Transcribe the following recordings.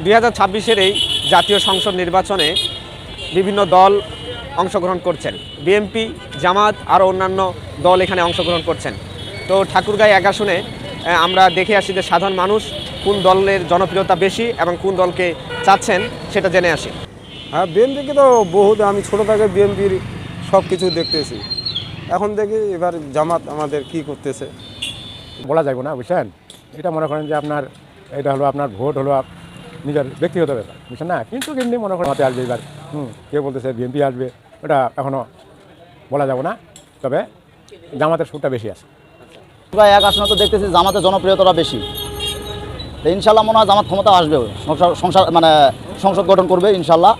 দুই হাজার ছাব্বিশের এই জাতীয় সংসদ নির্বাচনে বিভিন্ন দল অংশগ্রহণ করছেন। বিএনপি জামাত আরও অন্যান্য দল এখানে অংশগ্রহণ করছেন। তো ঠাকুরগাঁও এক আসনে আহ, আমরা দেখে আসি যে সাধারণ মানুষ কোন দলের জনপ্রিয়তা বেশি এবং কোন দলকে চাচ্ছেন সেটা জেনে আসি। হ্যাঁ বিএনপিকে তো বহু আমি ছোটো থেকে বিএনপির সব কিছু দেখতেছি। এখন দেখি এবার জামাত আমাদের কি করতেছে। বলা যাবে না বুঝছেন? এটা মনে করেন যে আপনার এটা হলো আপনার ভোট হলো আপ- নিজের ব্যক্তিগত ব্যাপার বুঝছেন না, কিন্তু কিন্তু মনে করেন হাতে আসবে এবার, হুম, কেউ বলতেছে বিএনপি আসবে ওটা এখনও বলা যাবে না, তবে জামাতের সুরটা বেশি আছে। প্রায় এক আসনে তো দেখতেছি জামাতের জনপ্রিয়তাটা বেশি। ইনশাল্লাহ মনে হয় জামাত ক্ষমতা আসবে, সংসার সংসার মানে সংসদ গঠন করবে, ইনশাল্লাহ।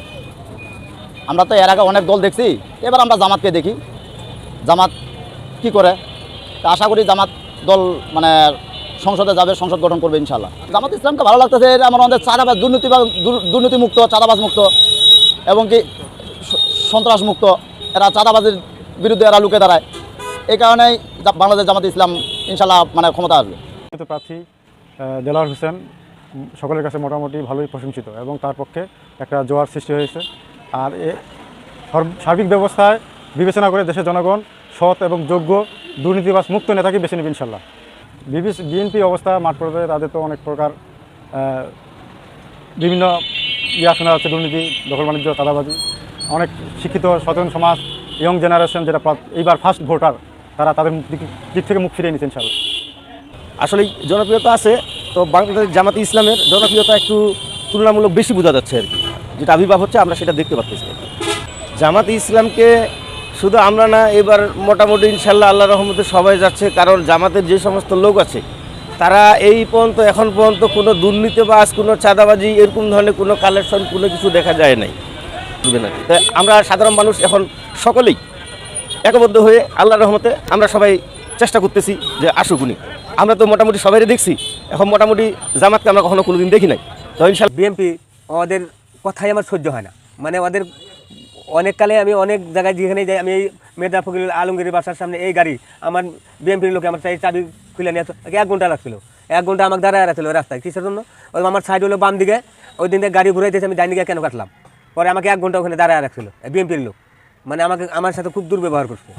আমরা তো এর আগে অনেক দল দেখছি, এবার আমরা জামাতকে দেখি। জামাত কি করে? তা আশা করি জামাত দল মানে সংসদে যাবে, সংসদ গঠন করবে ইনশাল্লাহ জামাত ইসলামকে ভালো লাগতেছে, এরা আমার আমাদের চাঁদাবাজ দুর্নীতি দুর্নীতি মুক্ত চাঁদাবাজ মুক্ত এবং কি সন্ত্রাস মুক্ত এরা চাঁদাবাজের বিরুদ্ধে এরা লুকে দাঁড়ায়। এই কারণেই বাংলাদেশ জামাত ইসলাম ইনশাল্লাহ মানে ক্ষমতা আসবে। প্রার্থী দেলাওয়ার হোসেন সকলের কাছে মোটামুটি ভালোই প্রশংসিত, এবং তার পক্ষে একটা জোয়ার সৃষ্টি হয়েছে। আর এ সার্বিক ব্যবস্থায় বিবেচনা করে দেশের জনগণ সৎ এবং যোগ্য দুর্নীতিবাস মুক্ত নেতাকে বেছে নেবে ইনশাল্লাহ বিএনপি অবস্থা মাঠ পর্যায়ে তাদের তো অনেক প্রকার বিভিন্ন ইয়া শোনা যাচ্ছে দুর্নীতি, দখল বাণিজ্য, চাঁদাবাজি। অনেক শিক্ষিত, সচেতন সমাজ ইয়ং জেনারেশন যেটা এইবার ফার্স্ট ভোটার তারা তাদের দিক- থেকে মুখ ফিরিয়ে নিচ্ছে ইনশাল্লাহ আসলে জনপ্রিয়তা আছে, তো বাংলাদেশ জামাতে ইসলামের জনপ্রিয়তা একটু তুলনামূলক বেশি বোঝা যাচ্ছে আর কি। যেটা আবির্ভাব হচ্ছে, আমরা সেটা দেখতে পাচ্ছি জামাতে ইসলামকে শুধু আমরা না, এবার মোটামুটি ইনশাল্লাহ আল্লাহ রহমতে সবাই যাচ্ছে, কারণ জামাতের যে সমস্ত লোক আছে, তারা এই পর্যন্ত, এখন পর্যন্ত কোনো দুর্নীতি দুর্নীতিবাজ কোনো চাঁদাবাজি, এরকম ধরনের কোনো কালেকশন কোনো কিছু দেখা যায় নাই? আমরা সাধারণ মানুষ এখন সকলেই একবদ্ধ হয়ে আল্লাহ রহমতে আমরা সবাই চেষ্টা করতেছি যে আসুক উনি। আমরা তো মোটামুটি সবাই দেখছি, এখন মোটামুটি জামাতকে আমরা কখনো কোনোদিন দেখি নাই। তো ইনশাল্লাহ বিএনপি ওদের কথাই আমার সহ্য হয় না। মানে ওদের অনেক কালে আমি অনেক জায়গায় যেখানে যাই, আমি এই মেদা ফকির আলমগীর বাসার সামনে এই গাড়ি আমার বিএমপির লোকে আমার চাবি খুলে নিয়ে। এক ঘণ্টা লাগছিল। এক ঘণ্টা আমাকে দাঁড়ায় রাখছিল রাস্তায়। কিসের জন্য? ওই আমার সাইড হলো বাম দিকে। ওই দিন গাড়ি ঘুরাইতেছে, আমি ডাইন কেন কাটলাম? পরে আমাকে এক ঘণ্টা ওখানে দাঁড়ায় রাখছিল বিএমপির লোক। মানে আমাকে, আমার সাথে খুব দুর্ব্যবহার করছে।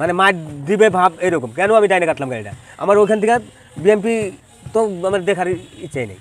মানে মার দিবে ভাব এরকম। কেন আমি ডাইনে কাটলাম গাড়িটা? আমার ওইখান থেকে বিএনপি তো আমার দেখার ইচ্ছাই নেই।